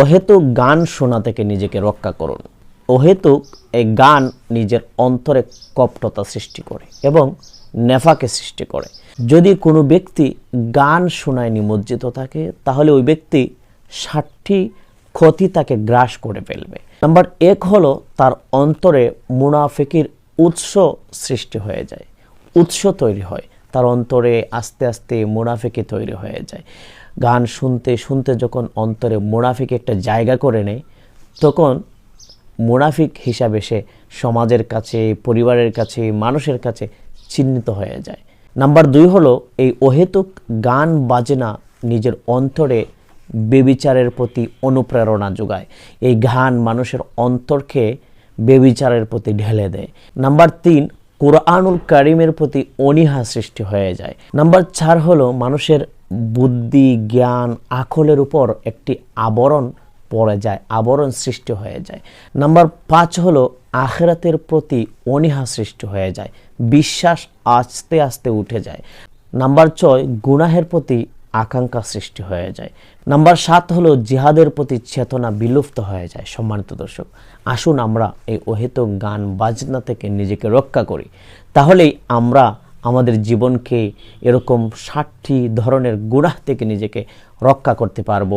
অহেতুক গান শোনা থেকে নিজেকে রক্ষা করুন। অহেতুক এই গান নিজের অন্তরে কপটতা সৃষ্টি করে এবং নেফাকে সৃষ্টি করে। যদি কোনো ব্যক্তি গান শোনায় নিমজ্জিত থাকে, তাহলে ওই ব্যক্তি ষাটটি ক্ষতি তাকে গ্রাস করে ফেলবে। নাম্বার এক হলো তার অন্তরে মুনাফিকির উৎস সৃষ্টি হয়ে যায়, উৎস তৈরি হয়। তার অন্তরে আস্তে আস্তে মুনাফিকি তৈরি হয়ে যায়। গান শুনতে শুনতে যখন অন্তরে মুনাফিক একটা জায়গা করে নেয়, তখন মুনাফিক হিসাবে সে সমাজের কাছে, পরিবারের কাছে, মানুষের কাছে চিহ্নিত হয়ে যায়। নাম্বার দুই হলো, এই অহেতুক গান বাজনা নিজের অন্তরে বেবিচারের প্রতি অনুপ্রেরণা যোগায়। এই গান মানুষের অন্তরকে বেবিচারের প্রতি ঢেলে দেয়। নাম্বার তিন কোরআনুল কারিমের প্রতি অনীহা সৃষ্টি হয়ে যায়। নাম্বার চার হলো মানুষের বুদ্ধি, জ্ঞান, আখলের উপর একটি আবরণ পড়ে যায়, আবরণ সৃষ্টি হয়ে যায়। নাম্বার পাঁচ হলো আখেরাতের প্রতি অনীহা সৃষ্টি হয়ে যায়, বিশ্বাস আস্তে আস্তে উঠে যায়। নাম্বার ছয়, গুনাহের প্রতি আকাঙ্ক্ষা সৃষ্টি হয়ে যায়। নাম্বার সাত হলো জিহাদের প্রতি চেতনা বিলুপ্ত হয়ে যায়। সম্মানিত দর্শক, আসুন আমরা এই অহেতুক গান বাজনা থেকে নিজেকে রক্ষা করি। তাহলেই আমরা আমাদের জীবনকে এরকম ষাটটি ধরনের গুনাহ থেকে নিজেকে রক্ষা করতে পারব,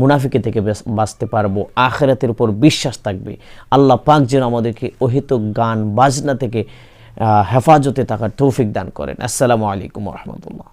মুনাফিকে থেকে বাঁচতে পারব, আখেরাতের উপর বিশ্বাস থাকবে। আল্লাহ পাক যেন আমাদেরকে অহিতুক গান বাজনা থেকে হেফাজতে থাকার তৌফিক দান করেন। আসসালামু আলাইকুম রহমতুল্লাহ।